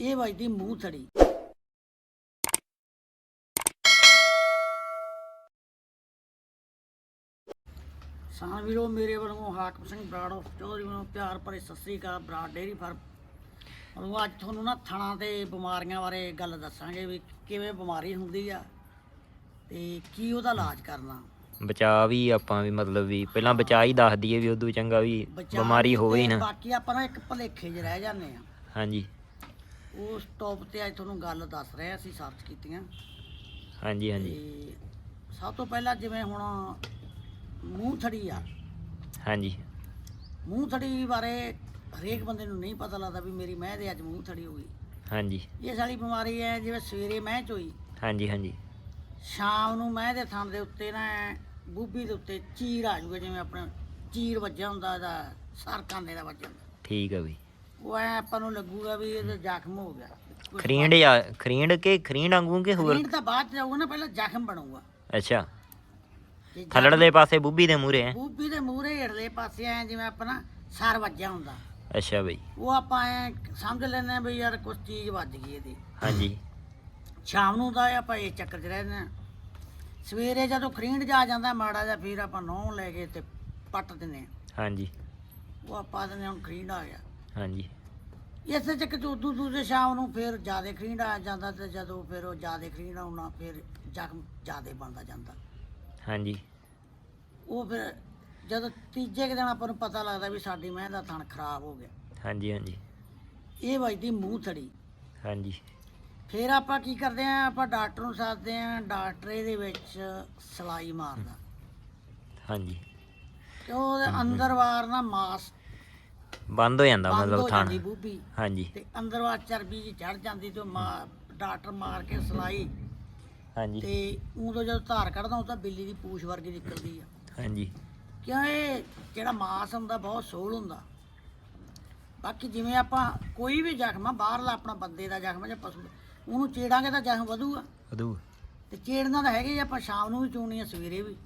ਇਹ ਵੱਜਦੀ ਮੂੰਹ ਥੜੀ। ਸਾਂ ਵੀਰੋ ਮੇਰੇ ਵੱਲੋਂ ਹਾਕਮ ਸਿੰਘ ਬਰਾੜ ਚੌਧਰੀ ਵੱਲੋਂ ਪਿਆਰ ਭਰੇ ਸਤਿ ਸ੍ਰੀ ਅਕਾਲ ਬਰਾੜ ਡੇਰੀ ਫਾਰਮ। ਉਹ ਅੱਜ ਤੁਹਾਨੂੰ ਨਾ ਥਣਾ ਤੇ ਬਿਮਾਰੀਆਂ ਬਾਰੇ ਗੱਲ ਦੱਸਾਂਗੇ ਵੀ ਕਿਵੇਂ ਬਿਮਾਰੀ ਹੁੰਦੀ ਆ ਤੇ ਕੀ ਉਹਦਾ ਇਲਾਜ ਕਰਨਾ। ਬਚਾ ਵੀ ਆਪਾਂ ਵੀ ਮਤਲਬ ਵੀ ਪਹਿਲਾਂ ਬਚਾ ਹੀ ਦੱਸ ਦਈਏ ਵੀ ਉਦੋਂ ਚੰਗਾ ਵੀ ਬਿਮਾਰੀ ਹੋਵੇ ਹੀ ਨਾ। ਬਾਕੀ ਆਪਾਂ ਨਾ ਇੱਕ ਭਲੇਖੇ 'ਚ ਰਹਿ ਜਾਂਦੇ ਆ ਹਾਂਜੀ। ਉਸ ਟੌਪ ਤੇ ਅੱਜ ਤੁਹਾਨੂੰ ਗੱਲ ਦੱਸ ਰਹੇ ਹਾਂ ਅਸੀਂ ਸਰਚ ਕੀਤੀਆਂ। ਹਾਂਜੀ ਹਾਂਜੀ। ਤੇ ਸਭ ਤੋਂ ਪਹਿਲਾਂ ਜਿਵੇਂ ਹੁਣ ਮੂੰਹ ਥੜੀ ਆ। ਹਾਂਜੀ। ਮੂੰਹ ਥੜੀ ਬਾਰੇ ਹਰੇਕ ਬੰਦੇ ਨੂੰ ਨਹੀਂ ਪਤਾ ਲੱਗਦਾ ਵੀ ਮੇਰੀ ਮਹਿ ਦੇ ਅੱਜ ਮੂੰਹ ਥੜੀ ਹੋ ਗਈ। ਹਾਂਜੀ। ਇਹ ਸਾਲੀ ਬਿਮਾਰੀ ਹੈ ਜਿਵੇਂ ਸਵੇਰੇ ਮਹਿ ਚ ਹੋਈ। ਹਾਂਜੀ ਹਾਂਜੀ। ਸ਼ਾਮ ਨੂੰ ਮਹਿ ਦੇ ਥਣ ਦੇ ਉੱਤੇ ਨਾ ਬੂਬੀ ਦੇ ਉੱਤੇ ਚੀਰ ਆ ਜਾਊਗਾ ਜਿਵੇਂ ਆਪਣੇ ਚੀਰ ਵੱਜਿਆ ਹੁੰਦਾ ਇਹਦਾ ਸਰਕਾਂਦੇ ਦਾ ਵੱਜਿਆ ਹੁੰਦਾ। ਠੀਕ ਆ ਬਈ। ਉਹ ਐ ਆਪਾਂ ਨੂੰ ਲੱਗੂਗਾ ਵੀ ਇਹਦਾ ਜ਼ਖਮ ਹੋ ਗਿਆ। ਕੁਛ ਖਰੀਂਡ ਆ ਖਰੀਂਡ ਕੇ ਖਰੀਂਡ ਵਾਂਗੂ ਕਿ ਹੋਰ? ਖਰੀਂਡ ਤਾਂ ਬਾਅਦ ਚ ਜਾਊਗਾ ਨਾ ਪਹਿਲਾਂ ਜ਼ਖਮ ਬਣੂਗਾ। ਅੱਛਾ। ਤੇ ਥੱਲੜਲੇ ਪਾਸੇ ਬੁੱਬੀ ਦੇ ਮੂਰੇ ਹੈ ਬੂਬੀ ਦੇ ਮੂਹਰੇ ਹੇਠਲੇ ਪਾਸੇ ਐ ਜਿਵੇਂ ਆਪਣਾ ਸਰ ਵੱਜਿਆ ਹੁੰਦਾ। ਅੱਛਾ ਬਈ। ਉਹ ਆਪਾਂ ਐ ਸਮਝ ਲੈਂਦੇ ਆ ਵੀ ਯਾਰ ਕੁਝ ਚੀਜ਼ ਵੱਜ ਗਈ ਇਹਦੀ। ਹਾਂਜੀ। ਸ਼ਾਮ ਨੂੰ ਤਾਂ ਆਪਾਂ ਇਹ ਚੱਕਰ 'ਚ ਰਹਿੰਦੇ ਆ ਸਵੇਰੇ ਜਦੋਂ ਖਰੀਂਡ ਜਾ ਜਾਂਦਾ ਮਾੜਾ ਜਿਹਾ ਫਿਰ ਆਪਾਂ ਨੌਂ ਲੈ ਕੇ ਤੇ ਪੱਟ ਦਿੰਦੇ ਹਾਂਜੀ। ਉਹ ਆਪਾਂ ਦਿੰਦੇ ਹੁਣ ਖਰੀਂਡ ਆ ਗਿਆ। ਹਾਂਜੀ। ਇਸੇ 'ਚ ਉਦੋਂ ਦੂਜੇ ਸ਼ਾਮ ਨੂੰ ਫਿਰ ਜਿਆਦੇ ਖਰੀਂਡ ਆ ਜਾਂਦਾ ਤੇ ਜਦੋਂ ਫਿਰ ਉਹ ਜਿਆਦੇ ਖਰੀਂਡ ਆਉਣਾ ਫਿਰ ਜ਼ਖਮ ਜਿਆਦੇ ਬਣਦਾ ਜਾਂਦਾ। ਹਾਂਜੀ। ਉਹ ਫਿਰ ਜਦੋਂ ਤੀਜੇ ਕੁ ਦਿਨ ਆਪਾਂ ਨੂੰ ਪਤਾ ਲੱਗਦਾ ਵੀ ਸਾਡੀ ਮਹਿ ਦਾ ਥਣ ਖਰਾਬ ਹੋ ਗਿਆ। ਹਾਂਜੀ ਹਾਂਜੀ। ਇਹ ਵੱਜਦੀ ਮੂੰਹ ਥੜੀ। ਹਾਂਜੀ। ਫਿਰ ਆਪਾਂ ਕੀ ਕਰਦੇ ਆਂ ਆਪਾਂ ਡਾਕਟਰ ਨੂੰ ਸੱਦਦੇ ਆਂ ਡਾਕਟਰ ਇਹਦੇ ਵਿੱਚ ਸਲਾਈ ਮਾਰਦਾ। ਹਾਂਜੀ। ਤੇ ਉਹਦੇ ਅੰਦਰ ਵਾਰ ਨਾ ਮਾਸ ਬੰਦ ਹੋ ਜਾਂਦਾ ਬੰਦ ਮਤਲਬ ਹੋ ਥਾਣ। ਜਾਂਦੀ ਬੂਬੀ। ਹਾਂਜੀ। ਤੇ ਅੰਦਰ ਵਾਰ ਚਰਬੀ ਜੀ ਚੜ ਜਾਂਦੀ ਤੇ ਉਹ ਮਾ- ਡਾਕਟਰ ਮਾਰ ਕੇ ਸਲਾਈ। ਹਾਂਜੀ। ਤੇ ਉਦੋਂ ਜਦੋਂ ਧਾਰ ਕੱਢਦਾ ਉਹ ਤਾਂ ਬਿੱਲੀ ਦੀ ਪੂਛ ਵਰਗੀ ਨਿਕਲਦੀ ਆ। ਹਾਂਜੀ। ਕਿਉਂ ਇਹ ਜਿਹੜਾ ਮਾਸ ਹੁੰਦਾ ਬਹੁਤ ਸੋਲ ਹੁੰਦਾ। ਬਾਕੀ ਜਿਵੇਂ ਆਪਾਂ ਕੋਈ ਵੀ ਜ਼ਖਮ ਆ ਬਾਹਰਲਾ ਆਪਣਾ ਬੰਦੇ ਦਾ ਜ਼ਖਮ ਆ ਜਾਂ ਪਸ਼ੂ ਦਾ, ਉਹਨੂੰ ਚੇੜਾਂਗੇ ਤਾਂ ਜ਼ਖਮ ਵਧੂਗਾ। ਵਧੂ। ਤੇ ਚੇੜਨਾ ਤਾਂ ਹੈਗੇ ਹੀ ਆ, ਆਪਾਂ ਸ਼ਾਮ ਨੂੰ ਵੀ ਚੋਣੀ ਆ ਸਵੇਰੇ ਵੀ।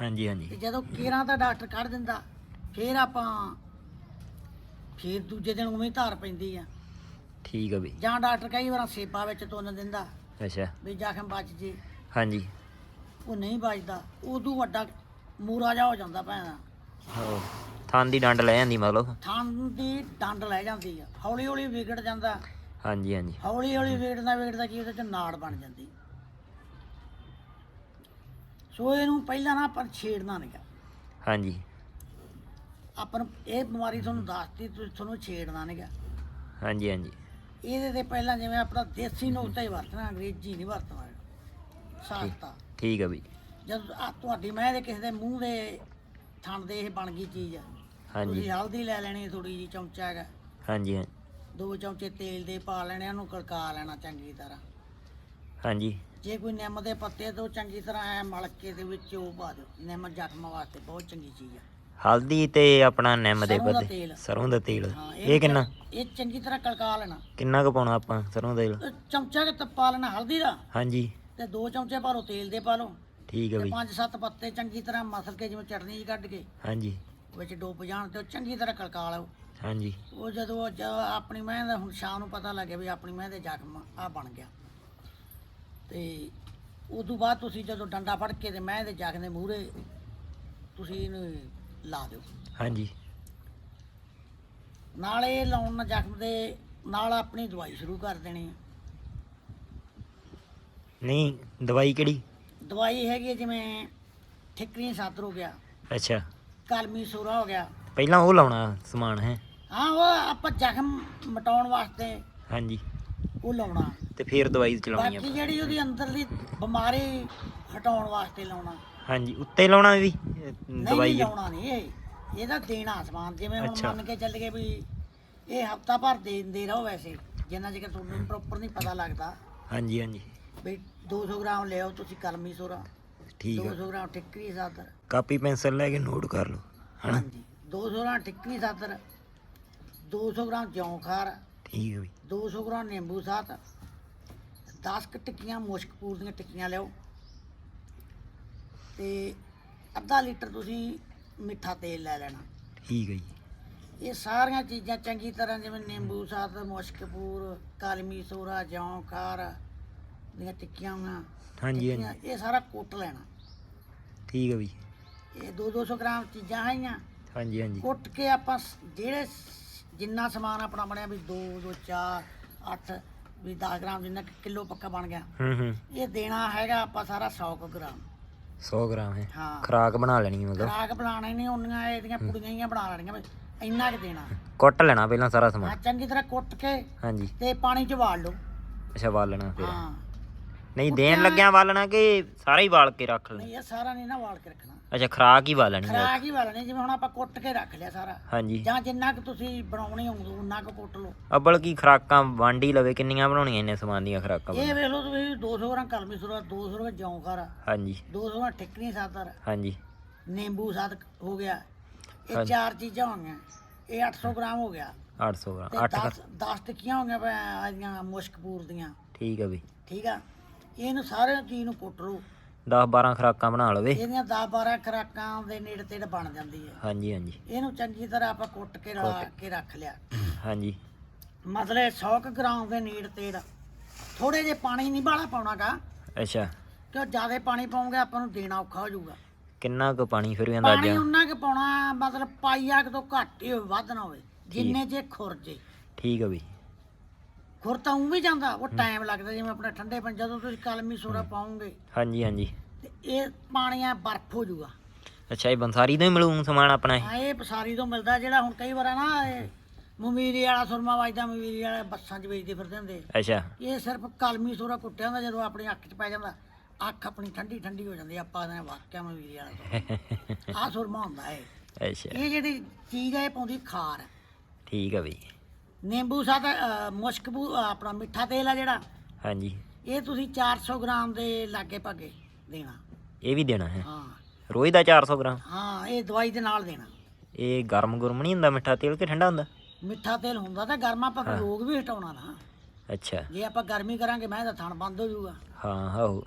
ਹਾਂਜੀ ਤੇ ਹਾਂਜੀ ਜਦੋਂ ਕੇਰਾਂ ਦਾ ਡਾਕਟਰ ਕੱਢ ਦਿੰਦਾ ਫਿਰ ਆਪਾਂ ਫਿਰ ਦੂਜੇ ਦਿਨ ਉਵੇਂ ਹੀ ਧਾਰ ਪੈਂਦੀ ਆ। ਠੀਕ ਆ ਬਈ। ਜਾਂ ਡਾਕਟਰ ਕਈ ਵਾਰ ਸੇਪਾ ਵਿੱਚ ਤੁੰਨ ਦਿੰਦਾ। ਅੱਛਾ। ਵੀ ਜ਼ਖਮ ਬਚ ਜੇ। ਹਾਂਜੀ। ਉਹ ਨਹੀਂ ਬਚਦਾ। ਉਦੋਂ ਵੱਡਾ ਮੂਰਾ ਜਾ ਹੋ ਜਾਂਦਾ ਭੈਣਾ। ਹੋ ਥਾਂ ਦੀ ਡੰਡ ਲੈ ਜਾਂਦੀ ਮਤਲਬ। ਥਾਂ ਦੀ ਡੰਡ ਲੈ ਜਾਂਦੀ ਆ। ਹੌਲੀ ਹੌਲੀ ਵਿਗੜ ਜਾਂਦਾ। ਹਾਂਜੀ ਹਾਂਜੀ। ਹੌਲੀ ਹੌਲੀ ਵਿਗੜਦਾ ਵਿਗੜਦਾ ਕੀ ਉਹਦੇ ਚ ਨਾੜ ਬਣ ਜਾਂਦੀ। ਸੋ ਇਹਨੂੰ ਪਹਿਲਾਂ ਨਾ ਆਪਾਂ ਛੇੜਨਾ ਨਹੀਂਗਾ ਹਾਂਜੀ। ਆਪਾਂ ਨੂੰ ਇਹ ਬਿਮਾਰੀ ਤੁਹਾਨੂੰ ਦੱਸਤੀ ਤੁਸੀਂ ਤੁਹਾਨੂੰ ਛੇੜਨਾ ਨਹੀਂਗਾ ਹਾਂਜੀ ਹਾਂਜੀ। ਇਹਦੇ ਤੇ ਪਹਿਲਾਂ ਜਿਵੇਂ ਆਪਣਾ ਦੇਸੀ ਨੁਕਤਾ ਹੀ ਵਰਤਣਾ ਅੰਗਰੇਜ਼ੀ ਨਹੀਂ ਵਰਤਣਾ ਸਾਖਤਾ। ਠੀਕ ਆ ਬਈ। ਜਦ ਆ ਤੁਹਾਡੀ ਮੈਂ ਦੇ ਕਿਸੇ ਦੇ ਮੂੰਹ ਦੇ ਥਣ ਦੇ ਇਹ ਬਣ ਗਈ ਚੀਜ਼ ਆ। ਹਾਂਜੀ। ਤੁਸੀਂ ਹਲਦੀ ਲੈ ਲੈਣੀ ਥੋੜੀ ਜੀ ਚਮਚਾ ਹੈਗਾ। ਹਾਂਜੀ ਹਾਂ- ਦੋ ਚਮਚੇ ਤੇਲ ਦੇ ਪਾ ਲੈਣੇ ਉਹਨੂੰ ਕੜਕਾ ਲੈਣਾ ਚੰਗੀ ਤਰ੍ਹਾਂ। ਹਾਂਜੀ। ਜੇ ਕੋਈ ਨਿੰਮ ਦੇ ਪੱਤੇ ਤੋਂ ਚੰਗੀ ਤਰ੍ਹਾਂ ਐ ਮਲ ਕੇ ਦੇ ਵਿੱਚ ਉਹ ਪਾ ਦਿਓ। ਨਿੰਮ ਜ਼ਖਮ ਵਾਸਤੇ ਬਹੁਤ ਚੰਗੀ ਚੀਜ਼ ਆ। ਹਲਦੀ ਤੇ ਆਪਣਾ ਨਿੰਮ ਦੇ ਪੱਤੇ। ਤੇਲ। ਸਰੋਂ ਦਾ ਤੇਲ। ਹਾਂ, ਇਹ ਕਿੰਨਾ? ਇਹ ਚੰਗੀ ਤਰ੍ਹਾਂ ਕੜਕਾ ਲੈਣਾ। ਕਿੰਨਾ ਕੁ ਪਾਉਣਾ ਆਪਾਂ ਸਰੋਂ ਦਾ ਤੇਲ? ਤੇ ਚਮਚਾ ਕੇ ਪਾ ਲੈਣਾ ਹਲਦੀ ਦਾ? ਹਾਂਜੀ। ਤੇ ਦੋ ਚਮਚੇ ਭਰੋ ਤੇਲ ਦੇ ਪਾ ਲਓ। ਠੀਕ ਆ ਤੇ ਬਈ। ਪੰਜ ਸੱਤ ਪੱਤੇ ਚੰਗੀ ਤਰ੍ਹਾਂ ਮਸਲ ਕੇ ਜਿਵੇਂ ਚਟਨੀ ਜਿਹੀ ਕੱਢ ਕੇ ਹਾਂਜੀ। ਵਿੱਚ ਡੁੱਬ ਜਾਣ ਤੇ ਉਹ ਚੰਗੀ ਤਰ੍ਹਾਂ ਕੜਕਾ ਲਓ। ਹਾਂਜੀ। ਉਹ ਜਦੋਂ ਉਹ ਜ- ਆਪਣੀ ਮੈਂ ਦਾ ਹੁਣ ਸ਼ਾਮ ਨੂੰ ਪਤਾ ਲੱਗਿਆ ਵੀ ਆਪਣੀ ਮੈਂ ਦੇ ਜ਼ਖਮ ਆ ਬਣ ਗਿਆ। ਤੇ ਉਦੋਂ ਬਾਅਦ ਤੁਸੀਂ ਜਦੋਂ ਡੰਡਾ ਫੜ ਕੇ ਤੇ ਮੈਂ ਦੇ ਜ਼ਖਮ ਦੇ ਮੂਹਰੇ ਤੁਸੀਂ ਇਹਨੂੰ ਲਾ ਦਿਓ। ਹਾਂਜੀ। ਨਾਲ ਲਾਉਣ ਨਾਲ ਜ਼ਖਮ ਦੇ ਨਾਲ ਆਪਣੀ ਦਵਾਈ ਸ਼ੁਰੂ ਕਰ ਦੇਣੀ ਹੈ ਨਹੀਂ ਦਵਾਈ ਕਿਹੜੀ? ਦਵਾਈ ਹੈਗੀ ਹੈ ਜਿਵੇਂ ਠਿਕਰੀ ਸਾਤਰ ਹੋ ਗਿਆ ਅੱਛਾ। ਕਲਮੀ ਸੂਰਾ ਹੋ ਗਿਆ। ਪਹਿਲਾਂ ਉਹ ਲਾਉਣਾ ਸਮਾਨ ਹੈ? ਹਾਂ ਉਹ ਆਪਾਂ ਜ਼ਖਮ ਮਟਾਉਣ ਵਾਸਤੇ ਹਾਂਜੀ। ਉਹ ਲਾਉਣਾ। ਤੇ ਫਿਰ ਦਵਾਈ ਚਲਾਉਣੀ ਆ। ਬਾਕੀ ਜਿਹੜੀ ਉਹਦੀ ਅੰਦਰਲੀ ਬਿਮਾਰੀ ਹਟਾਉਣ ਵਾਸਤੇ ਲਾਉਣਾ। ਹਾਂਜੀ ਉੱਤੇ ਲਾਉਣਾ ਵੀ ਦਵਾਈ ਨਹੀਂ ਲਾਉਣਾ ਨਹੀਂ ਇਹ। ਇਹਦਾ ਦੇਣਾ ਸਮਾਨ ਜਿਵੇਂ ਹੁਣ ਅੱਛਾ। ਮੰਨ ਕੇ ਚੱਲ ਗਏ ਵੀ ਇਹ ਹਫਤਾ ਭਰ ਦੇ ਦਿੰਦੇ ਰਹੋ ਵੈਸੇ ਜਿੰਨਾ ਚਿਰ ਤੁਹਾਨੂੰ ਪ੍ਰੋਪਰ ਨਹੀਂ ਪਤਾ ਲੱਗਦਾ। ਹਾਂਜੀ ਹਾਂਜੀ। ਵੀ 200 ਗ੍ਰਾਮ ਲਿਆਓ ਤੁਸੀਂ ਕਲਮੀ ਸੋਰਾ। ਠੀਕ ਆ। 200 ਗ੍ਰਾਮ ਠਿਕਰੀ ਸਾਤਰ। ਕਾਪੀ ਪੈਨਸਲ ਲੈ ਕੇ ਨੋਟ ਕਰ ਲਓ ਹਨਾ? ਹਾਂਜੀ 200 ਗ੍ਰਾਮ ਠਿਕਰੀ ਸਾਤਰ 200 ਗ੍ਰਾਮ ਜੌਂ ਖਾਰ ਠੀਕ ਆ ਬਈ 200 ਗ੍ਰਾਮ ਨਿੰਬੂ ਸਾਤ 10 ਕ ਟਿੱਕੀਆਂ ਮੁਸ਼ਕਪੂਰ ਦੀਆਂ ਟਿੱਕੀਆਂ ਲਿਆਓ। ਤੇ ਅੱਧਾ ਲੀਟਰ ਤੁਸੀਂ ਮਿੱਠਾ ਤੇਲ ਲੈ ਲੈਣਾ। ਠੀਕ ਆ ਜੀ। ਇਹ ਸਾਰੀਆਂ ਚੀਜ਼ਾਂ ਚੰਗੀ ਤਰ੍ਹਾਂ ਜਿਵੇਂ ਨਿੰਬੂ ਸਾਤ ਮੁਸ਼ਕਪੂਰ ਕਲਮੀ ਸੋਰਾ ਜੌਂ ਖਾਰ ਦੀਆਂ ਟਿੱਕੀਆਂ ਹੋਈਆਂ ਹਾਂਜੀ ਹਾਂਜੀ। ਇਹ ਸਾਰਾ ਕੁੱਟ ਲੈਣਾ। ਠੀਕ ਹੈ ਬਈ ਇਹ 2-200 ਗ੍ਰਾਮ ਚੀਜ਼ਾਂ ਹੈਗੀਆਂ। ਹਾਂਜੀ ਹਾਂਜੀ। ਕੁੱਟ ਕੇ ਆਪਾਂ ਜਿਹੜੇ ਜਿੰਨਾ ਸਮਾਨ ਆਪਣਾ ਬਣਿਆ ਵੀ 2 2 4 8 ਵੀ 10 ਗ੍ਰਾਮ ਜਿੰਨਾ ਕਿਲੋ ਪੱਕਾ ਬਣ ਗਿਆ। ਹੂੰ ਹੂੰ। ਇਹ ਦੇਣਾ ਹੈਗਾ ਆਪਾਂ ਸਾਰਾ 100 ਕੁ ਗ੍ਰਾਮ। 100 ਗ੍ਰਾਮ ਹੈ। ਹਾਂ। ਖਰਾਕ ਬਣਾ ਲੈਣੀ ਮਤਲਬ। ਖਰਾਕ ਬਣਾਣੇ ਨਹੀਂ ਉਹਨੀਆਂ ਇਹਦੀਆਂ ਪੁੜੀਆਂ ਹੀ ਬਣਾ ਲੈਣੀਆਂ ਵੀ ਇੰਨਾ ਕੁ ਦੇਣਾ। ਕੁੱਟ ਲੈਣਾ ਪਹਿਲਾਂ ਸਾਰਾ ਹਾਂ ਸਮਾਨ ਚੰਗੀ ਤਰ੍ਹਾਂ ਕੁੱਟ ਕੇ ਹਾਂਜੀ। ਤੇ ਪਾਣੀ ਚ ਵਾਲ ਲਓ। ਅੱਛਾ ਵਾਲਣਾ ਫਿਰ। ਹਾਂ। ਨਹੀਂ ਦੇਣ ਲੱਗਿਆ ਵਾਲਣਾ ਕਿ ਸਾਰਾ ਹੀ ਵਾਲ ਕੇ ਰੱਖ ਲੈਣਾ? ਨਹੀਂ ਇਹ ਸਾਰਾ ਨਹੀਂ ਨਾ ਵਾਲ ਕੇ ਰੱਖਣਾ। ਅੱਛਾ ਖਰਾਕ ਹੀ ਵਾਲਣੀ ਹੈ। ਖਰਾਕ ਹੀ ਵਾਲਣੀ ਜਿਵੇਂ ਹੁਣ ਆਪਾਂ ਕੁੱਟ ਕੇ ਰੱਖ ਲਿਆ ਸਾਰਾ। ਹਾਂਜੀ। ਜਾਂ ਜਿੰਨਾ ਕੁ ਤੁਸੀਂ ਬਣਾਉਣੀ ਹੋਊ ਉਨਾ ਕੁ ਕੁੱਟ ਲਓ। ਅੱਬਲ ਕੀ ਖਰਾਕਾਂ ਵੰਡ ਲਵੇ ਕਿੰਨੀਆਂ ਬਣਾਉਣੀਆਂ ਇੰਨੇ ਸਮਾਨ ਦੀਆਂ ਖਰਾਕਾਂ ਇਹ ਵੇਖ ਲਓ ਤੁਸੀਂ 200 ਗ੍ਰਾਮ ਕਲਮੀ ਸੁਰਾ 200 ਗ੍ਰਾਮ ਜੌਂ ਖਾਰਾ। ਹਾਂਜੀ। 200 ਗ੍ਰਾਮ ਠਿਕਣੀ ਸਾਦਰ ਹਾਂਜੀ। ਨਿੰਬੂ ਸਾਦ ਹੋ ਗਿਆ। ਇਹ। ਚਾਰ ਚੀਜ਼ਾਂ ਹੋ ਗਈਆਂ। ਇਹ 800 ਗ੍ਰਾਮ ਹੋ ਗਿਆ। 800 ਗ੍ਰਾਮ ਤੇ 8 10 10 ਟਿੱਕੀਆਂ ਹੋ ਗਈਆਂ ਇਹਦੀਆਂ ਮੁਸ਼ਕਪੂਰ ਦੀਆਂ। ਠੀਕ ਹੈ ਬਈ। ਠੀਕ ਆ? ਇਹਨੂੰ ਸਾਰੇ ਚੀਜ਼ ਨੂੰ ਕੁੱਟ ਲਓ 10 12 ਖਰਾਕਾਂ ਬਣਾ ਲਵੇ। ਇਹਦੀਆਂ 10 12 ਖਰਾਕਾਂ ਦੇ ਨੇੜੇ ਤੇੜੇ ਬਣ ਜਾਂਦੀ ਹੈ। ਹਾਂਜੀ ਹਾਂਜੀ। ਇਹਨੂੰ ਚੰਗੀ ਤਰ੍ਹਾਂ ਆਪਾਂ ਕੁੱਟ ਕੇ ਰਲਾ ਕੇ ਰੱਖ ਲਿਆ। ਹਾਂਜੀ। ਮਤਲਬ 100 ਕੁ ਗ੍ਰਾਮ ਦੇ ਨੇੜੇ ਤੇੜ। ਥੋੜੇ ਜੇ ਪਾਣੀ ਨਹੀਂ ਬਾਲਾ ਪਾਉਣਾਗਾ। ਅੱਛਾ। ਕਿਉਂ ਜ਼ਿਆਦਾ ਪਾਣੀ ਪਾਉਂਗੇ ਆਪਾਂ ਨੂੰ ਦੇਣਾ ਔਖਾ ਹੋ ਜਾਊਗਾ। ਕਿੰਨਾ ਕੁ ਪਾਣੀ ਫਿਰ ਵੀ ਪਾਣੀ ਅੰਦਾਜ਼ਾ ਉਹਨਾਂ ਕੁ ਪਾਉਣਾ ਮਤਲਬ ਪਾਈਆ ਕੁ ਤੋਂ ਘੱਟ ਹੀ ਹੋਵੇ ਵੱਧ ਨਾ ਹੋਵੇ। ਜਿੰਨੇ ਜੇ ਖੁਰ ਜੇ। ਠੀਕ ਹੈ ਬਈ। ਖੁਰ ਤਾਂ ਉਂ ਵੀ ਜਾਂਦਾ ਉਹ ਟਾਈਮ ਲੱਗਦਾ ਜਿਵੇਂ ਆਪਣੇ ਠੰਡੇ ਪਾਣੀ ਜਦੋਂ ਤੁਸੀਂ ਕਲਮੀ ਸੋਡਾ ਪਾਉਂਗੇ। ਹਾਂਜੀ ਹਾਂਜੀ। ਤੇ ਇਹ ਪਾਣੀ ਆ ਬਰਫ ਹੋ ਜਾਊਗਾ ਅੱਛਾ ਇਹ ਬੰਸਾਰੀ ਤੋਂ ਹੀ ਮਿਲੂ ਸਮਾਨ ਆਪਣਾ ਇਹ? ਆ ਇਹ ਪਸਾਰੀ ਤੋਂ ਮਿਲਦਾ ਜਿਹੜਾ ਹੁਣ ਕਈ ਵਾਰ ਆ ਨਾ ਇਹ ਮਮੀਰੀ ਵਾਲਾ ਸੁਰਮਾ ਵੱਜਦਾ ਮਮੀਰੀ ਵਾਲੇ ਬੱਸਾਂ 'ਚ ਵੇਚਦੇ ਫਿਰਦੇ ਹੁੰਦੇ। ਅੱਛਾ। ਇਹ ਸਿਰਫ ਕਲਮੀ ਸੋਰਾ ਕੁੱਟਿਆ ਹੁੰਦਾ ਜਦੋਂ ਆਪਣੀ ਅੱਖ 'ਚ ਪੈ ਜਾਂਦਾ ਅੱਖ ਆਪਣੀ ਠੰਡੀ ਠੰਡੀ ਹੋ ਜਾਂਦੀ ਆ, ਆਪਾਂ ਨੇ ਵਾਕਿਆ ਮਮੀਰੀ ਵਾਲਾ ਆ ਸੁਰਮਾ ਹੁੰਦਾ ਹੈ ਅੱਛਾ। ਇਹ ਜਿਹੜੀ ਚੀਜ਼ ਹੈ ਇਹ ਪਾਉਂਦੀ ਖਾਰ। ਠੀਕ ਹੈ ਬਈ। ਨਿੰਬੂ ਸਾਦ ਮੁਸ਼ਕਬੂ ਆਪਣਾ ਮਿੱਠਾ ਤੇਲ ਆ ਜਿਹੜਾ। ਹਾਂਜੀ। ਇਹ ਤੁਸੀਂ 400 ਗ੍ਰਾਮ ਦੇ ਲਾਗੇ ਭਾਗੇ ਦੇਣਾ। ਇਹ ਵੀ ਦੇਣਾ ਹੈ? ਹਾਂ। ਰੋਜ਼ ਦਾ 400 ਗ੍ਰਾਮ? ਹਾਂ ਇਹ ਦਵਾਈ ਦੇ ਨਾਲ ਦੇਣਾ। ਇਹ ਗਰਮ ਗੁਰਮ ਨਹੀਂ ਹੁੰਦਾ ਮਿੱਠਾ ਤੇਲ ਕਿ ਠੰਡਾ ਹੁੰਦਾ? ਮਿੱਠਾ ਤੇਲ ਹੁੰਦਾ ਤਾਂ ਗਰਮਾ ਪਰ ਰੋਗ ਵੀ ਹਟਾਉਣਾ ਨਾ। ਅੱਛਾ। ਜੇ ਆਪਾਂ ਗਰਮੀ ਕਰਾਂਗੇ ਮੈਂ ਤਾਂ ਥਣ ਬੰਦ ਹੋ ਜਾਊਗਾ। ਹਾਂ ਆਹੋ।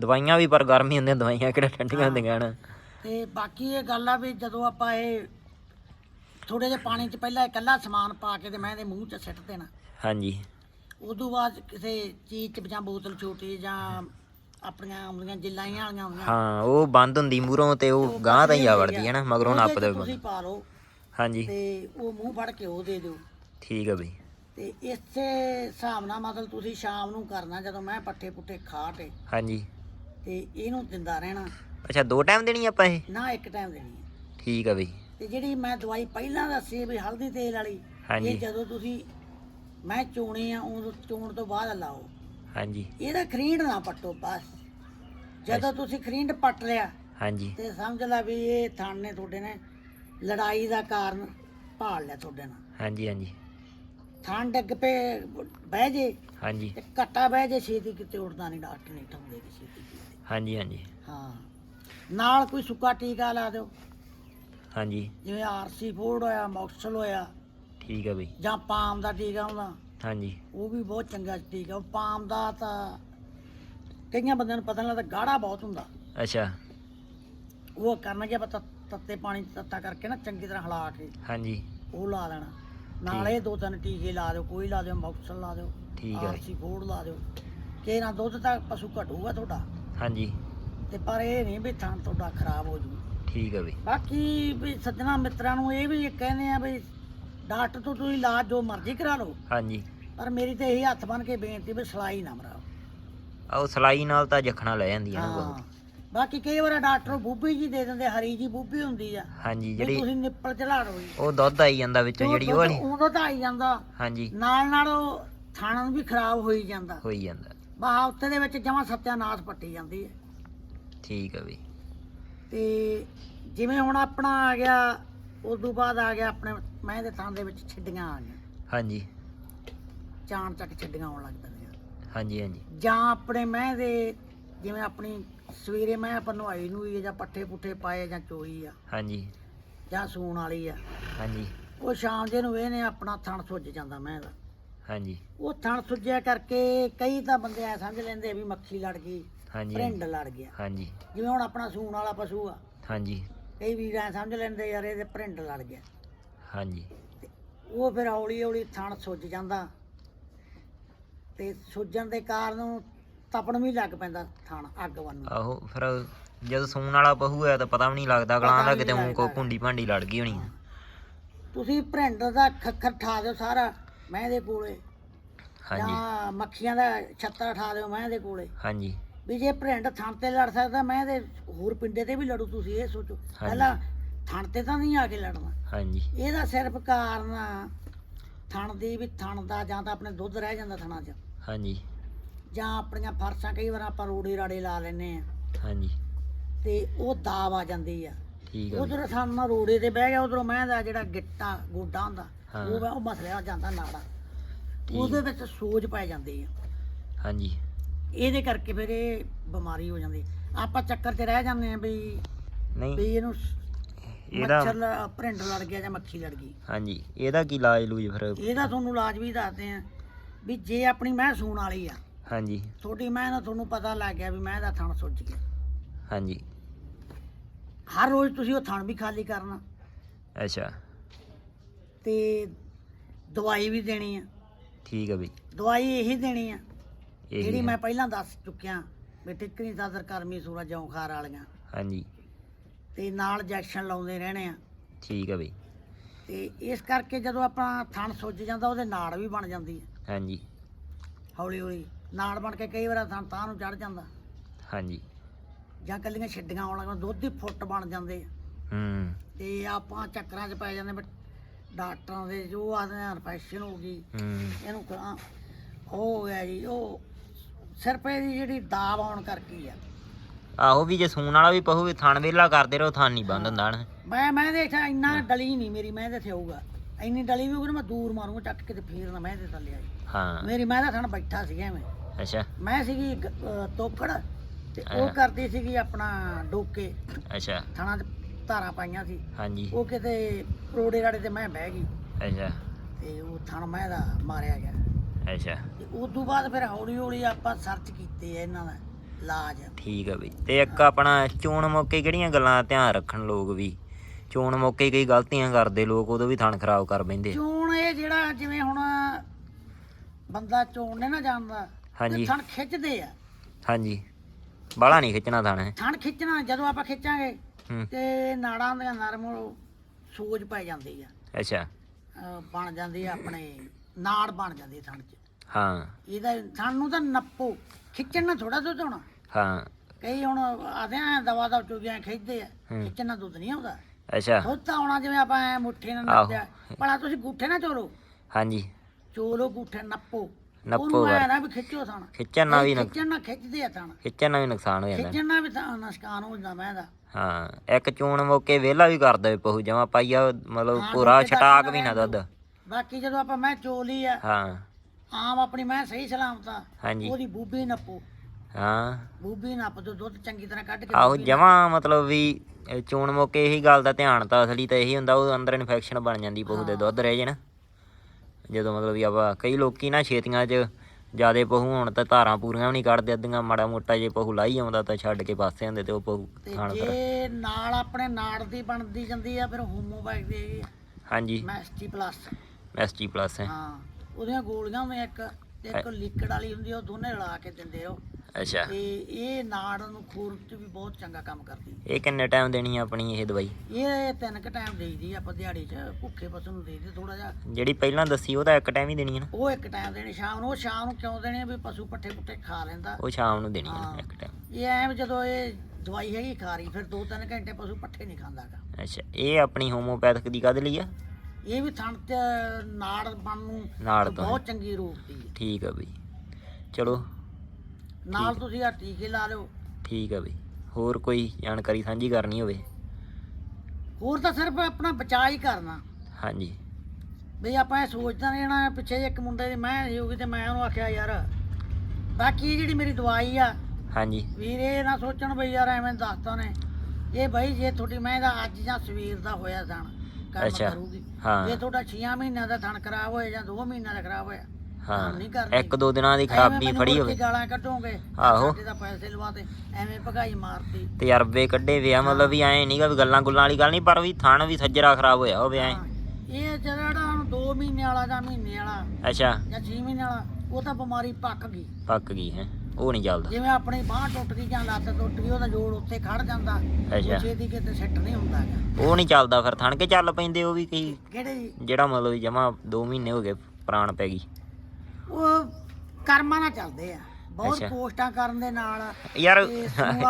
ਦਵਾਈਆਂ ਵੀ ਪਰ ਗਰਮ ਹੁੰਦੀਆਂ ਦਵਾਈਆਂ ਕਿਹੜਾ ਠੰਡੀਆਂ ਹੁੰਦੀਆਂ ਹਨ। ਤੇ ਬਾਕੀ ਇਹ ਗੱਲ ਆ ਵੀ ਜਦੋਂ ਆਪਾਂ ਇਹ ਥੋੜੇ ਜਿਹੇ ਪਾਣੀ 'ਚ ਪਹਿਲਾਂ ਇਕੱਲਾ ਸਮਾਨ ਪਾ ਕੇ ਤੇ ਮੈਂ ਇਹਦੇ ਮੂੰਹ 'ਚ ਸਿੱਟ ਦੇਣਾ। ਹਾਂਜੀ। ਉਦੋਂ ਬਾਅਦ ਕਿਸੇ ਚੀਜ਼ 'ਚ ਜਾਂ ਬੋਤਲ ਛੋਟੀ ਜਾਂ ਆਪਣੀਆਂ ਆਉਂਦੀਆਂ ਜਿਲਾਈਆਂ ਵਾਲੀਆਂ ਹਾਂ ਉਹ ਬੰਦ ਹੁੰਦੀ ਮੂਹਰੋਂ ਤੇ ਉਹ ਗਾਂ ਤਾਂ ਹੀ ਆ ਵੜਦੀ ਹੈ ਨਾ ਮਗਰੋਂ ਨੱਪ ਦੇ ਤੁਸੀਂ ਪਾ ਲਓ। ਹਾਂਜੀ। ਤੇ ਉਹ ਮੂੰਹ ਫੜ ਕੇ ਉਹ ਦੇ ਦਿਓ। ਠੀਕ ਹੈ ਬਈ। ਤੇ ਇਸੇ ਹਿਸਾਬ ਨਾਲ ਮਤਲਬ ਤੁਸੀਂ ਸ਼ਾਮ ਨੂੰ ਕਰਨਾ ਜਦੋਂ ਮੈਂ ਪੱਠੇ ਪੁੱਠੇ ਖਾ ਕੇ ਹਾਂਜੀ। ਤੇ ਇਹਨੂੰ ਦਿੰਦਾ ਰਹਿਣਾ। ਅੱਛਾ ਦੋ ਟਾਈਮ ਦੇਣੀ ਆਪਾਂ ਇਹ? ਨਾ ਇੱਕ ਟਾਈਮ ਦੇਣੀ ਹੈ। ਠੀਕ ਹੈ ਬਈ। ਤੇ ਜਿਹੜੀ ਮੈਂ ਦਵਾਈ ਪਹਿਲਾਂ ਦੱਸੀ ਵੀ ਹਲਦੀ ਤੇਲ ਵਾਲੀ ਹਾਂਜੀ। ਇਹ ਜਦੋਂ ਤੁਸੀਂ ਮੈਂ ਚੋਣੀ ਆ ਉਹ ਚੋਣ ਤੋਂ ਬਾਅਦ ਲਾਓ। ਹਾਂਜੀ। ਇਹਦਾ ਖਰੀਂਡ ਨਾ ਪੱਟੋ ਬਸ। ਜਦੋਂ ਤੁਸੀਂ ਖਰੀਂਡ ਪੱਟ ਲਿਆ ਹਾਂਜੀ। ਤੇ ਸਮਝ ਲੈ ਵੀ ਇਹ ਥਣ ਨੇ ਤੁਹਾਡੇ ਨੇ ਲੜਾਈ ਦਾ ਕਾਰਨ ਭਾਲ ਲਿਆ ਤੁਹਾਡੇ ਨਾਲ। ਹਾਂਜੀ ਹਾਂਜੀ। ਥਣ ਡਿੱਗ ਪੇ ਬਹਿ ਜੇ। ਹਾਂਜੀ। ਤੇ ਘੱਟਾ ਬਹਿ ਜੇ ਛੇਤੀ ਕਿਤੇ ਉੱਠਦਾ ਨਹੀਂ ਡਾਕਟਰ ਨਹੀਂ ਠਾਉਂਦੇ ਕਿ ਛੇਤੀ ਕਿਤੇ। ਹਾਂਜੀ ਹਾਂਜੀ। ਹਾਂ। ਨਾਲ ਕੋਈ ਸੁੱਕਾ ਟੀਕਾ ਲਾ ਦਿਓ। ਹਾਂਜੀ। ਜਿਵੇਂ ਆਰਸੀ ਫੋਰਡ ਹੋਇਆ ਮੌਕਸਲ ਹੋਇਆ। ਠੀਕ ਹੈ ਬਈ। ਜਾਂ ਪਾਮ ਦਾ ਟੀਕਾ ਹੁੰਦਾ। ਹਾਂਜੀ। ਉਹ ਵੀ ਬਹੁਤ ਚੰਗਾ ਟੀਕਾ। ਉਹ ਪਾਮ ਦਾ ਤਾਂ ਕਈਆਂ ਬੰਦਿਆਂ ਨੂੰ ਪਤਾ ਨਹੀਂ ਲੱਗਦਾ ਗਾੜਾ ਬਹੁਤ ਹੁੰਦਾ। ਅੱਛਾ। ਉਹ ਕਰਨਗੇ ਆਪਾਂ ਤੱਤ- ਤੱਤੇ ਪਾਣੀ 'ਚ ਤੱਤਾ ਕਰਕੇ ਨਾ ਚੰਗੀ ਤਰ੍ਹਾਂ ਹਿਲਾ ਕੇ। ਹਾਂਜੀ। ਉਹ ਲਾ ਦੇਣਾ। ਨਾਲੇ ਦੋ ਤਿੰਨ ਟੀਕੇ ਲਾ ਦਿਓ ਕੋਈ ਲਾ ਦਿਓ ਮੌਕਸਲ ਲਾ ਦਿਓ ਠੀਕ ਹੈ ਆਰਸੀ ਫੋਰਡ ਲਾ ਦਿਓ। ਕਿ ਨਾ ਦੁੱਧ ਤਾਂ ਪਸ਼ੂ ਘਟੂਗਾ ਤੁਹਾਡਾ। ਹਾਂਜੀ। ਤੇ ਪਰ ਇਹ ਨਹੀਂ ਵੀ ਥਣ ਤੁਹਾਡਾ ਖਰਾਬ ਹੋ ਜੂ। ਠੀਕ ਹੈ ਬਈ। ਬਾਕੀ ਵੀ ਸੱਜਣਾ ਮਿੱਤਰਾਂ ਨੂੰ ਇਹ ਵੀ ਕਹਿੰਦੇ ਆ ਵੀ ਡਾਕਟਰ ਤੋਂ ਤੁਸੀਂ ਇਲਾਜ ਜੋ ਮਰਜ਼ੀ ਕਰਾ ਲਓ। ਹਾਂਜੀ। ਪਰ ਮੇਰੀ ਤੇ ਇਹੀ ਹੱਥ ਬਨ ਕੇ ਬੇਨਤੀ ਵੀ ਸਲਾਈ ਨਾ ਮਰਾਓ ਆਹ ਸਲਾਈ ਨਾਲ ਤਾਂ ਜਖਣਾ ਲੈ ਜਾਂਦੀਆਂ ਨਾ ਹਾਂ। ਬਹੁਤ। ਬਾਕੀ ਕਈ ਵਾਰ ਡਾਕਟਰ ਬੂਬੀ ਜੀ ਦੇ ਦਿੰਦੇ ਹਰੀ ਜੀ ਬੂਬੀ ਹੁੰਦੀ ਆ। ਹਾਂਜੀ ਵੀ ਜਿਹੜੀ ਤੁਸੀਂ ਨਿੱਪਲ ਚੜਾ ਲਓ ਜੀ। ਉਹ ਦੁੱਧ ਆਈ ਜਾਂਦਾ ਵਿੱਚੋਂ ਜਿਹੜੀ ਉਹ ਵਾਲੀ। ਉਦੋਂ ਤਾਂ ਆਈ ਜਾਂਦਾ। ਹਾਂਜੀ। ਨਾਲ ਨਾਲ ਉਹ ਥਾਣਾ ਵੀ ਖਰਾਬ ਹੋਈ ਜਾਂਦਾ। ਹੋਈ ਜਾਂਦਾ। ਬਾ ਹਫ਼ਤੇ ਦੇ ਵਿੱਚ ਜਮਾ ਸੱਤਿਆਨਾਸ਼ ਪੱਟੀ ਜਾਂਦੀ ਹੈ। ਠੀਕ ਹੈ ਬਈ। ਤੇ ਜਿਵੇਂ ਹੁਣ ਆਪਣਾ ਆ ਗਿਆ ਉਸ ਤੋਂ ਬਾਅਦ ਆ ਗਿਆ ਆਪਣੇ ਮੈਂ ਦੇ ਥਾਂ ਦੇ ਵਿੱਚ ਛਿੱਡੀਆਂ ਆ ਗਈਆਂ। ਹਾਂਜੀ। ਚਾਣ ਚੱਕ ਛਿੱਡੀਆਂ ਆਉਣ ਲੱਗ ਪੈਂਦੀਆਂ। ਹਾਂਜੀ ਹਾਂਜੀ। ਜਾਂ ਆਪਣੇ ਮੈਂ ਦੇ ਜਿਵੇਂ ਆਪਣੀ ਸਵੇਰੇ ਮੈਂ ਆਪਾਂ ਨਵਾਈ ਨੂੰ ਜਾਂ ਪੱਠੇ ਪੁੱਠੇ ਪਾਏ ਜਾਂ ਚੋਈ ਆ ਹਾਂਜੀ। ਜਾਂ ਸੂਣ ਵਾਲੀ ਆ। ਹਾਂਜੀ। ਉਹ ਸ਼ਾਮ ਜੇ ਨੂੰ ਵੇਹਨੇ ਆਪਣਾ ਥਣ ਸੁੱਜ ਜਾਂਦਾ ਮੈਂ ਦਾ ਹਾਂਜੀ। ਉਹ ਥਣ ਸੁੱਜਿਆ ਕਰਕੇ ਕਈ ਤਾਂ ਬੰਦੇ ਐ ਸਮਝ ਲੈਂਦੇ ਵੀ ਮੱਖੀ ਲੜ ਗਈ। ਹਾਂਜੀ ਭਰਿੰਡ ਲੜ ਗਿਆ। ਹਾਂਜੀ। ਜਿਵੇਂ ਹੁਣ ਆਪਣਾ ਸੂਣ ਵਾਲਾ ਪਸ਼ੂ ਆ। ਹਾਂਜੀ। ਕਈ ਵੀਰ ਐ ਸਮਝ ਲੈਂਦੇ ਯਾਰ ਇਹਦੇ ਭਰਿੰਡ ਲੜ ਗਿਆ। ਹਾਂਜੀ। ਤੇ ਉਹ ਫਿਰ ਹੌਲੀ ਹੌਲੀ ਥਣ ਸੁੱਜ ਜਾਂਦਾ। ਤੇ ਸੁੱਜਣ ਦੇ ਕਾਰਨ ਤਪਣ ਵੀ ਲੱਗ ਪੈਂਦਾ ਥਣ ਅੱਗ ਵੱਲ ਨੂੰ। ਆਹੋ ਫਿਰ ਜਦ ਸੂਣ ਵਾਲਾ ਪਹੂ ਹੈ ਤਾਂ ਪਤਾ ਵੀ ਨਹੀਂ ਲੱਗਦਾ ਗਲਾਂ ਦਾ ਕਿਤੇ ਮੂੰਹ ਕੋ। ਕੁੰਡੀ ਭਾਂਡੀ ਲੜ ਗਈ ਹੋਣੀ ਆ। ਤੁਸੀਂ ਭਰਿੰਡ ਦਾ ਖੱਖਰ ਠਾ ਦਿਓ ਸਾਰਾ ਮੈਂ ਦੇ ਕੋਲੇ। ਹਾਂਜੀ। ਜਾਂ ਮੱਖੀਆਂ ਦਾ ਛੱਤਰ ਠਾ ਦਿਓ ਮੈਂ ਦੇ ਕੋਲੇ। ਹਾਂਜੀ। ਵੀ ਜੇ ਭਰਿੰਡ ਥਣ ਤੇ ਲੜ ਸਕਦਾ ਮੈਂ ਤੇ ਹੋਰ ਪਿੰਡੇ ਤੇ ਵੀ ਲੜੂ ਤੁਸੀਂ ਇਹ ਸੋਚੋ। ਪਹਿਲਾਂ ਥਣ ਤੇ ਤਾਂ ਨਹੀਂ ਆ ਕੇ ਲੜਨਾ। ਹਾਂਜੀ। ਇਹਦਾ ਸਿਰਫ ਕਾਰਨ ਆ ਥਣ ਦੀ ਵੀ ਥਣ ਦਾ ਜਾਂ ਤਾਂ ਆਪਣੇ ਦੁੱਧ ਰਹਿ ਜਾਂਦਾ ਥਣਾਂ 'ਚ। ਹਾਂਜੀ। ਜਾਂ ਆਪਣੀਆਂ ਫਰਸ਼ਾਂ ਕਈ ਵਾਰ ਆਪਾਂ ਰੋੜੇ ਰਾੜੇ ਲਾ ਲੈਨੇ ਆ। ਹਾਂਜੀ। ਤੇ ਉਹ ਦਾਬ ਆ ਜਾਂਦੀ ਆ। ਠੀਕ ਆ। ਉਧਰ ਸਾਨੂੰ ਰੋੜੇ ਤੇ ਬਹਿ ਗਿਆ ਉਧਰੋਂ ਮੈਂ ਦਾ ਜਿਹੜਾ ਗਿੱਟਾ ਗੋਡਾ ਹੁੰਦਾ। ਉਹ ਉਹ ਮਸਲਿਆ ਜਾਂਦਾ ਨਾੜਾ। ਉਹਦੇ ਵਿੱਚ ਸੋਜ ਪੈ ਜਾਂਦੀ ਆ। ਹਾਂਜੀ। ਇਹਦੇ ਕਰਕੇ ਫਿਰ ਇਹ ਬਿਮਾਰੀ ਹੋ ਜਾਂਦੀ। ਆਪਾਂ ਚੱਕਰ 'ਚ ਰਹਿ ਜਾਂਦੇ ਆ ਵੀ ਨਹੀਂ। ਇਹਨੂੰ ਇਹਦਾ ਮੱਛਰ ਲ- ਭਰਿੰਡ ਲੜ ਗਿਆ ਜਾਂ ਮੱਖੀ ਲੜ ਗਈ। ਹਾਂਜੀ ਇਹਦਾ ਕੀ ਇਲਾਜ ਲੂਜ ਫਿਰ? ਇਹਦਾ ਤੁਹਾਨੂੰ ਇਲਾਜ ਵੀ ਦੱਸਦੇ ਆ ਵੀ ਜੇ ਆਪਣੀ ਮੈਂ ਸੂਣ ਵਾਲੀ ਆ ਹਾਂਜੀ। ਤੁਹਾਡੀ ਮੈਂ ਨਾ ਤੁਹਾਨੂੰ ਪਤਾ ਲੱਗ ਗਿਆ ਵੀ ਮੈਂ ਦਾ ਥਣ ਸੁੱਜ ਗਿਆ। ਹਾਂਜੀ। ਹਰ ਰੋਜ਼ ਤੁਸੀਂ ਉਹ ਥਣ ਵੀ ਖਾਲੀ ਕਰਨਾ। ਅੱਛਾ। ਤੇ ਦਵਾਈ ਵੀ ਦੇਣੀ ਆ। ਠੀਕ ਆ ਬਈ। ਦਵਾਈ ਇਹੀ ਦੇਣੀ ਆ ਇਹੀ ਜਿਹੜੀ। ਮੈਂ ਪਹਿਲਾਂ ਦੱਸ ਚੁੱਕਿਆ ਵੀ ਟਿੱਕਰੀ ਸਾਦਰ ਕਰਮੀ ਸੂਰਾ ਜੌਂਖਾਰ ਵਾਲੀਆਂ। ਹਾਂਜੀ। ਤੇ ਨਾਲ ਇੰਜੈਕਸ਼ਨ ਲਾਉਂਦੇ ਰਹਿਣੇ ਆ। ਠੀਕ ਆ ਬਈ। ਤੇ ਇਸ ਕਰਕੇ ਜਦੋਂ ਆਪਣਾ ਥਣ ਸੁੱਜ ਜਾਂਦਾ ਉਹਦੇ ਨਾੜ ਵੀ ਬਣ ਜਾਂਦੀ ਹੈ ਹਾਂਜੀ। ਹੌਲੀ ਹੌਲੀ। ਨਾੜ ਬਣ ਕੇ ਕਈ ਵਾਰ ਥਣ ਤਾਂ ਨੂੰ ਚੜ ਜਾਂਦਾ। ਹਾਂਜੀ। ਜਾਂ ਕੱਲੀਆਂ ਛੱਡੀਆਂ ਆਉਣ ਲੱਗੀਆਂ ਦੁੱਧ ਹੀ ਫੁੱਟ ਬਣ ਜਾਂਦੇ ਆ। ਹੂੰ। ਤੇ ਆਪਾਂ ਚੱਕਰਾਂ 'ਚ ਪੈ ਜਾਂਦੇ ਬਟ ਡਾਕਟਰਾਂ ਦੇ ਜੋ ਆਖਦੇ ਆ ਇਨਫੈਕਸ਼ਨ ਹੋ ਗਈ। ਹੂੰ। ਇਹਨੂੰ ਕਹਾਂ ਹੋ ਗਿਆ ਜੀ ਉਹ ਸਿਰਫ ਇਹਦੀ ਜਿਹੜੀ ਦਾਬ ਆਉਣ ਕਰਕੇ ਹੀ ਆ। ਆਹੋ ਵੀ ਜੇ ਸੂਣ ਵਾਲਾ ਵੀ ਪਹੂ ਵੀ ਥਣ ਵੇਲਾ ਕਰਦੇ ਰਹੋ ਥਣ ਨਹੀਂ ਬੰਦ ਹੁੰਦਾ ਨਾ ਮੈਂ ਮੈਂ ਦੇਖਿਆ ਇੰਨਾ ਡਲੀ ਨਹੀਂ ਮੇਰੀ ਮੈਂ ਤੇ ਹੋਊਗਾ। ਇੰਨੀ ਡਲੀ ਵੀ ਹੋਊਗੀ ਨਾ ਮੈਂ ਦੂਰ ਮਾਰੂੰਗਾ ਚੱਕ ਕੇ ਤੇ ਫੇਰ ਨਾ ਮੈਂ ਤੇ ਥੱਲੇ ਆ ਜੀ ਹਾਂ। ਮੇਰੀ ਮੈਂ ਦਾ ਥਣ ਬੈਠਾ ਸੀ ਐਵੇਂ। ਅੱਛਾ। ਮੈਂ ਸੀਗੀ ਗ- ਅਹ ਤੋਕੜ ਤੇ ਉਹ। ਕਰਦੀ ਸੀਗੀ ਆਪਣਾ ਡੋਕੇ। ਅੱਛਾ। ਥਾਣਾ 'ਚ ਧਾਰਾਂ ਪਾਈਆਂ ਸੀ। ਹਾਂਜੀ। ਉਹ ਕਿਤੇ ਰੋੜੇ ਰਾੜੇ ਤੇ ਮੈਂ ਬਹਿ ਗਈ। ਅੱਛਾ। ਤੇ ਉਹ ਥਣ ਮੈਂ ਦਾ ਮਾਰਿਆ ਗਿਆ। ਅੱਛਾ। ਤੇ ਉਸ ਤੋਂ ਬਾਅਦ ਫਿਰ ਹੌਲੀ ਹੌਲੀ ਆਪਾਂ ਸਰਚ ਕੀਤੇ ਆ ਇਹਨਾਂ ਦਾ ਇਲਾਜ। ਠੀਕ ਆ ਬਈ ਤੇ ਇੱਕ ਆਪਣਾ ਚੋਣ ਮੌਕੇ ਕਿਹੜੀਆਂ ਗੱਲਾਂ ਦਾ ਧਿਆਨ ਰੱਖਣ ਲੋਕ ਵੀ? ਚੋਣ ਮੌਕੇ ਕਈ ਗਲਤੀਆਂ ਕਰਦੇ ਲੋਕ ਉਦੋਂ ਵੀ ਥਣ ਖਰਾਬ ਕਰ ਬੈਂਦੇ। ਚੋਣ ਇਹ ਜਿਹੜਾ ਜਿਵੇਂ ਹੁਣ ਬੰਦਾ ਚੋਣ ਨੇ ਨਾ ਜਾਣਦਾ ਹਾਂਜੀ। ਥਣ ਖਿੱਚਦੇ ਆ। ਹਾਂਜੀ। ਬਾਲਾ ਨਹੀਂ ਖਿੱਚਣਾ ਥਣ। ਥਣ ਖਿੱਚਣਾ ਜਦੋਂ ਆਪਾਂ ਖਿੱਚਾਂਗੇ ਤੇ ਨਾੜਾਂ ਦੀਆਂ ਨਰਮ ਸੋਜ ਪੈ ਜਾਂਦੀ ਆ। ਅੱਛਾ। ਬਣ ਜਾਂਦੀ ਆ ਆਪਣੇ ਨਾੜ ਬਣ ਜਾਂਦੀ ਥਣ 'ਚ। ਹਾਂ। ਇਹਦਾ ਥਣ ਨੂੰ ਤਾਂ ਨੱਪੋ। ਖਿੱਚਣ ਨਾਲ ਥੋੜਾ ਦੁੱਧ ਹੋਣਾ। ਹਾਂ। ਕਈ ਹੁਣ ਆਦੇ ਆ ਦਵਾ ਦਾ ਚੁਗੀਆਂ ਖਿੱਚਦੇ ਆ। ਖਿੱਚਣ ਨਾਲ ਦੁੱਧ ਨਹੀਂ ਆਉਂਦਾ। ਅੱਛਾ। ਦੁੱਧ ਤਾਂ ਆਉਣਾ ਜਿਵੇਂ ਆਪਾਂ ਐਂ ਮੁੱਠੇ ਨਾਲ। ਨੱਪਿਆ ਭਲਾ ਤੁਸੀਂ ਗੁੱਠੇ ਨਾ ਚੋਲੋ ਹਾਂਜੀ। ਚੋਲੋ ਗੁੱਠੇ ਨੱਪੋ। ਨੱਪੋ ਬਸ। ਨਾ ਵੀ ਖਿੱਚੋ ਥਣ। ਖਿੱਚਣ ਨਾਲ ਵੀ ਖਿੱਚਣ ਨਾਲ ਖਿੱਚਦੇ ਆ ਥਣ। ਖਿੱਚਣ ਨਾਲ ਵੀ ਨੁਕਸਾਨ ਹੋ ਜਾਂਦਾ। ਖਿੱਚਣ ਨਾਲ ਵੀ ਤਾਂ ਨੁਕਸਾਨ ਹੋ ਜਾਂਦਾ ਮੈਂ ਦਾ ਹਾਂ। ਇੱਕ ਚੋਣ ਮੌਕੇ ਵਿਹਲਾ ਵੀ ਕਰ ਦੇਵੇ ਪਹੂ ਜਮਾ ਪਾਈਆ ਮਤਲਬ ਪੂਰਾ ਛਟਾਕ ਵੀ ਨਾ ਦੁੱਧ। ਬਾਕੀ ਜਦੋਂ ਆਪਾਂ ਮੈਂ ਚੋਲੀ ਆ। ਹਾਂ। ਆਮ ਆਪਣੀ ਮੈਂ ਸਹੀ ਸਲਾਮਤ ਆ। ਹਾਂਜੀ। ਉਹਦੀ ਬੂਬੀ ਨੱਪੋ। ਹਾਂ। ਬੂਬੀ ਨੱਪ ਦੋ ਦੁੱਧ ਚੰਗੀ ਤਰ੍ਹਾਂ ਕੱਢ ਕੇ ਆਹੋ ਜਮਾ ਮਤਲਬ ਵੀ ਇਹ ਚੋਣ ਮੌਕੇ ਇਹੀ ਗੱਲ ਦਾ ਧਿਆਨ ਤਾਂ ਅਸਲੀ ਤਾਂ ਇਹੀ ਹੁੰਦਾ ਉਹ ਅੰਦਰ ਇਨਫੈਕਸ਼ਨ ਬਣ ਜਾਂਦੀ ਪਹੂ ਦੇ ਦੁੱਧ ਰਹਿ ਜੇ ਨਾ ਜਦੋਂ ਮਤਲਬ ਵੀ ਆਪਾਂ ਕਈ ਲੋਕੀ ਨਾ ਛੇਤੀਆਂ 'ਚ ਜਿਆਦੇ ਪਹੂ ਹੋਣ ਤਾਂ ਧਾਰਾਂ ਪੂਰੀਆਂ ਵੀ ਨਹੀਂ ਕੱਢਦੇ ਅੱਧੀਆਂ ਮਾੜਾ ਮੋਟਾ ਜੇ ਪਹੂ ਲਾਈ ਆਉਂਦਾ ਤਾਂ ਛੱਡ ਕੇ ਪਾਸੇ ਹੁੰਦੇ ਤੇ ਉਹ ਪਹੂ ਤੇ ਖਾਣ ਫਿਰ ਜੇ ਨਾਲ ਆਪਣੇ ਨਾੜ ਦੀ ਬਣਦੀ ਜਾਂਦੀ ਆ ਫਿਰ ਹੋਮੋਪੈਥ ਦੀ ਹੈਗੀ ਆ। ਹਾਂਜੀ। ਮੈਸਟੀ ਪਲੱਸ ਐਸਟੀ ਪਲੱਸ ਹੈ ਹਾਂ। ਉਹਦੀਆਂ ਗੋਲੀਆਂ ਹੁੰਦੀਆਂ ਇੱਕ ਤੇ ਇੱਕ ਲਿਕੜ ਵਾਲੀ ਹੁੰਦੀ ਆ ਉਹ ਦੋਨੇ ਰਲਾ ਕੇ ਦਿੰਦੇ ਰਹੋ ਅੱਛਾ। ਤੇ ਇਹ ਨਾੜ ਨੂੰ ਖੂਰ ਚ ਵੀ ਬਹੁਤ ਚੰਗਾ ਕੰਮ ਕਰਦੀ ਇਹ ਕਿੰਨੇ ਟਾਈਮ ਦੇਣੀ ਆ ਆਪਣੀ ਇਹ ਦਵਾਈ? ਇਹ ਤਿੰਨ ਕ ਟਾਈਮ ਦੇਈਦੀ ਆਪਾਂ ਦਿਹਾੜੀ ਚ ਭੁੱਖੇ ਪਸ਼ੂ ਨੂੰ ਦੇਈਦੀ ਥੋੜਾ ਜਿਹਾ। ਜਿਹੜੀ ਪਹਿਲਾਂ ਦੱਸੀ ਉਹ ਤਾਂ ਇੱਕ ਟਾਈਮ ਹੀ ਦੇਣੀ ਹੈ ਨਾ। ਉਹ ਇੱਕ ਟਾਈਮ ਦੇਣੀ ਸ਼ਾਮ ਨੂੰ ਉਹ ਸ਼ਾਮ ਨੂੰ ਕਿਉਂ ਦੇਣੀ ਆ ਵੀ ਪਸ਼ੂ ਪੱਠੇ ਪੁੱਠੇ ਖਾ ਲੈਂਦਾ? ਉਹ ਸ਼ਾਮ ਨੂੰ ਦੇਣੀ ਹੈ। ਇੱਕ ਟਾਈਮ। ਇਹ ਐ ਵੀ ਜਦੋਂ ਇਹ ਦਵਾਈ ਹੈਗੀ ਖਾ ਰਹੀ ਫਿਰ 2-3 ਘੰਟੇ ਪਸ਼ੂ ਪੱਠੇ ਨਹੀਂ ਖਾਂਦਾਗਾ ਅੱਛਾ ਇਹ ਆਪਣੀ ਹੋਮੋਪੈਥਿਕ ਦੀ ਕਦ ਲਈ ਆ? ਇਹ ਵੀ ਥਣ ਤੇ ਨਾੜ ਬਣ ਨੂੰ ਨਾੜ ਤੋਂ ਬਹੁਤ ਚੰਗੀ ਰੋਕਦੀ ਹੈ। ਠੀਕ ਆ ਬਈ। ਚਲੋ। ਨਾਲ ਤੁਸੀਂ ਆ ਟੀਕੇ ਲਾ ਲਿਓ। ਠੀਕ ਆ ਬਈ। ਹੋਰ ਕੋਈ ਜਾਣਕਾਰੀ ਸਾਂਝੀ ਕਰਨੀ ਹੋਵੇ? ਹੋਰ ਤਾਂ ਸਿਰਫ ਆਪਣਾ ਬਚਾਅ ਹੀ ਕਰਨਾ। ਹਾਂਜੀ। ਵੀ ਆਪਾਂ ਇਹ ਸੋਚਦਾ ਰਹਿਣਾ ਪਿੱਛੇ ਇੱਕ ਮੁੰਡੇ ਦੀ ਮੈਂ ਹੋਗੀ ਤੇ ਮੈਂ ਉਹਨੂੰ ਆਖਿਆ ਯਾਰ ਬਾਕੀ ਜਿਹੜੀ ਮੇਰੀ ਦਵਾਈ ਆ ਹਾਂਜੀ। ਵੀਰ ਇਹ ਨਾ ਸੋਚਣ ਬਈ ਯਾਰ ਐਵੇਂ ਦੱਸਤਾ ਨੇ। ਇਹ ਬਈ ਜੇ ਤੁਹਾਡੀ ਮੈਂ ਦਾ ਅੱਜ ਜਾਂ ਸਵੇਰ ਦਾ ਹੋਇਆ ਸਣ ਕੰਮ ਅੱਛਾ। ਕਰੂਗੀ ਹਾਂ ਜੇ ਤੁਹਾਡਾ 6 ਮਹੀਨਿਆਂ ਦਾ ਥਣ ਖਰਾਬ ਹੋਇਆ ਜਾਂ 2 ਮਹੀਨਿਆਂ ਦਾ ਖਰਾਬ ਹੋਇਆ ਹਾਂ ਕੰਮ ਨਹੀਂ ਕਰਦੀ। ਇੱਕ ਦੋ ਦਿਨਾਂ ਦੀ ਐਵੇਂ ਖਰਾਬੀ ਮੈਨੂੰ ਫੜੀ ਮੁੜ ਹੋਵੇ ਗਾਲਾਂ ਕੱਢੋਗੇ ਆਹੋ। ਸਾਡੇ ਦਾ ਪੈਸੇ ਲਵਾਤੇ ਐਵੇਂ ਭਗਾਈ ਮਾਰਤੀ ਤਜਰਬੇ ਕੱਢੇ ਵੇ ਆ ਮਤਲਬ ਵੀ ਐ ਨਹੀਂਗਾ ਵੀ ਗੱਲਾਂ ਗੁੱਲਾਂ ਵਾਲੀ ਗੱਲ ਨਹੀਂ ਪਰ ਵੀ ਥਣ ਵੀ ਸੱਜਰਾ ਖਰਾਬ ਹੋਇਆ ਹੋਵੇ ਐ ਹਾਂ। ਇਹ ਜਿਹੜਾ ਹੁਣ 2 ਮਹੀਨੇ ਵਾਲਾ ਜਾਂ ਮਹੀਨੇ ਵਾਲਾ ਅੱਛਾ ਜਾਂ 6 ਮਹੀਨੇ ਵਾਲਾ ਉਹ ਤਾਂ ਬਿਮਾਰੀ ਪੱਕ ਗਈ ਪੱਕ ਗਈ ਹੈ ਉਹ ਨਹੀਂ ਚੱਲਦਾ। ਜਿਵੇਂ ਆਪਣੀ ਬਾਹ ਟੁੱਟ ਗਈ ਜਾਂ ਲੱਤ ਟੁੱਟ ਗਈ ਉਹਦਾ ਜੋੜ ਉੱਥੇ ਖੜ ਜਾਂਦਾ। ਅੱਛਾ। ਛੇਤੀ ਕਿਤੇ ਸੈੱਟ ਨਹੀਂ ਹੁੰਦਾ ਹੈਗਾ। ਉਹ ਨਹੀਂ ਚੱਲਦਾ ਫਿਰ ਥਣ ਕੇ ਚੱਲ ਪੈਂਦੇ ਉਹ ਵੀ ਕਈ। ਕਿਹੜੇ ਜੀ? ਜਿਹੜਾ ਮਤਲਬ ਜਮਾ 2 ਮਹੀਨੇ ਹੋ ਗਏ ਪ੍ਰਾਣ ਪੈ ਗਈ। ਉਹ ਕਰਮਾਂ ਨਾਲ ਚੱਲਦੇ ਆ। ਬਹੁਤ। ਕੋਸ਼ਟਾਂ ਕਰਨ ਦੇ ਨਾਲ ਯਾਰ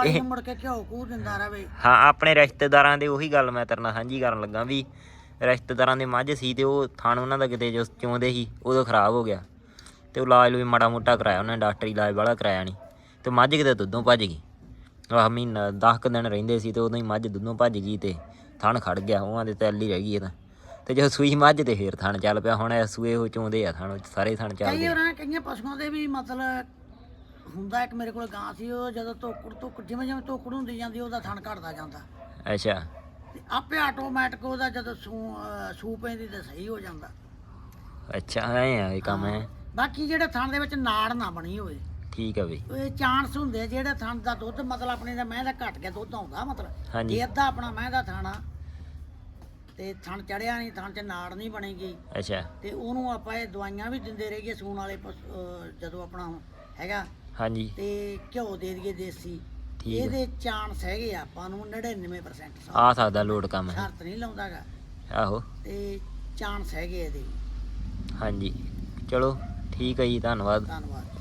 ਇਹ ਮੁੜ ਕੇ ਘਿਓ ਕੂ ਦਿੰਦਾ ਰਵੇ। ਹਾਂ ਆਪਣੇ ਰਿਸ਼ਤੇਦਾਰਾਂ ਦੇ ਉਹੀ ਗੱਲ ਮੈਂ ਤੇਰੇ ਨਾਲ ਸਾਂਝੀ ਕਰਨ ਲੱਗਾ ਵੀ ਰਿਸ਼ਤੇਦਾਰਾਂ ਦੇ ਮੱਝ ਸੀ ਤੇ ਉਹ ਥਣ ਉਹਨਾਂ ਦਾ ਕਿਤੇ ਜੋ ਚੋਂਦੇ ਸੀ ਉਦੋਂ ਖਰਾਬ ਹੋ ਗਿਆ। ਤੇ ਉਹ ਇਲਾਜ ਵੀ ਮਾੜਾ ਮੋਟਾ ਕਰਾਇਆ ਉਹਨਾਂ ਡਾਕਟਰੀ ਇਲਾਜ ਵਾਲਾ ਕਰਾਇਆ ਨਹੀਂ ਤੇ ਮੱਝ ਕਿਤੇ ਦੁੱਧੋਂ ਭੱਜ ਗਈ। ਆਹ ਮਹੀਨਾ 10 ਕੁ ਦਿਨ ਰਹਿੰਦੇ ਸੀ ਤੇ ਉਦੋਂ ਹੀ ਮੱਝ ਦੁੱਧੋਂ ਭੱਜ ਗਈ ਤੇ ਥਣ ਖੜ ਗਿਆ ਉਹਨਾਂ ਦੇ ਤੈਲੀ ਰਹਿ ਗਈ ਇਹ ਤਾਂ। ਤੇ ਜਦੋਂ ਸੂਈ ਮੱਝ ਤੇ ਫੇਰ ਥਣ ਚੱਲ ਪਿਆ ਹੁਣ ਇਹ ਸੂਏ ਉਹ ਚੋਂਦੇ ਆ ਥਣ ਸਾਰੇ ਥਣ ਕਈ ਚੱਲਦੇ ਉਹਨਾਂ ਕਈਆਂ ਪਸ਼ੂਆਂ ਦੇ ਵੀ ਮਤਲਬ ਹੁੰਦਾ ਇੱਕ ਮੇਰੇ ਕੋਲ ਗਾਂ ਸੀ ਉਹ ਜਦੋਂ ਤੋਕੜ ਤੋਕੜ ਜਿਵੇਂ ਜਿਵੇਂ ਤੋਕੜ ਹੁੰਦੀ ਜਾਂਦੀ ਉਹਦਾ ਥਣ ਘਟਦਾ ਜਾਂਦਾ। ਅੱਛਾ। ਤੇ ਆਪੇ ਆਟੋਮੈਟਿਕ ਉਹਦਾ ਜਦੋਂ ਸੂ ਅਹ ਸੂ ਪੈਂਦੀ ਤੇ ਸਹੀ ਹੋ ਜਾਂਦਾ। ਅੱਛਾ ਐ ਆ ਇਹ ਕੰਮ ਹੈ ਬਾਕੀ ਜਿਹੜੇ ਥਣ ਦੇ ਵਿੱਚ ਨਾੜ ਨਾ ਬਣੀ ਹੋਵੇ। ਠੀਕ ਆ ਬਈ। ਇਹ ਚਾਂਸ ਹੁੰਦੇ ਜਿਹੜੇ ਥਣ ਦਾ ਦੁੱਧ ਮਤਲਬ ਆਪਣੇ ਦਾ ਮਹਿ ਦਾ ਘਟ ਗਿਆ ਦੁੱਧ ਆਉਂਦਾ ਮਤਲਬ। ਹਾਂਜੀ। ਜੇ ਅੱਧਾ ਆਪਣਾ ਮਹਿ ਦਾ ਥਾਣਾ ਤੇ ਥਣ ਚੜਿਆ ਨਹੀਂ ਥਣ 'ਚ ਨਾੜ ਨਹੀਂ ਬਣੇਗੀ। ਅੱਛਾ। ਤੇ ਉਹਨੂੰ ਆਪਾਂ ਇਹ ਦਵਾਈਆਂ ਵੀ ਦਿੰਦੇ ਰਹੀਏ ਸੂਣ ਵਾਲੇ ਪਸ਼ੂ- ਅਹ ਜਦੋਂ ਆਪਣਾ ਹੈਗਾ। ਹਾਂਜੀ। ਤੇ ਘਿਓ ਦੇ ਦਈਏ ਦੇਸੀ। ਠੀਕ ਆ। ਇਹਦੇ ਚਾਂਸ ਹੈਗੇ ਆ ਆਪਾਂ ਨੂੰ 99% ਆ ਸਕਦਾ ਲੋਡ ਕੰਮ। ਹੈ ਸ਼ਰਤ ਨਹੀਂ ਲਾਉਂਦਾਗਾ। ਆਹੋ। ਤੇ ਚਾਂਸ ਹੈਗੇ ਇਹਦੇ। ਹਾਂਜੀ। ਚਲੋ। ਠੀਕ ਹੈ ਜੀ ਧੰਨਵਾਦ। ਧੰਨਵਾਦ।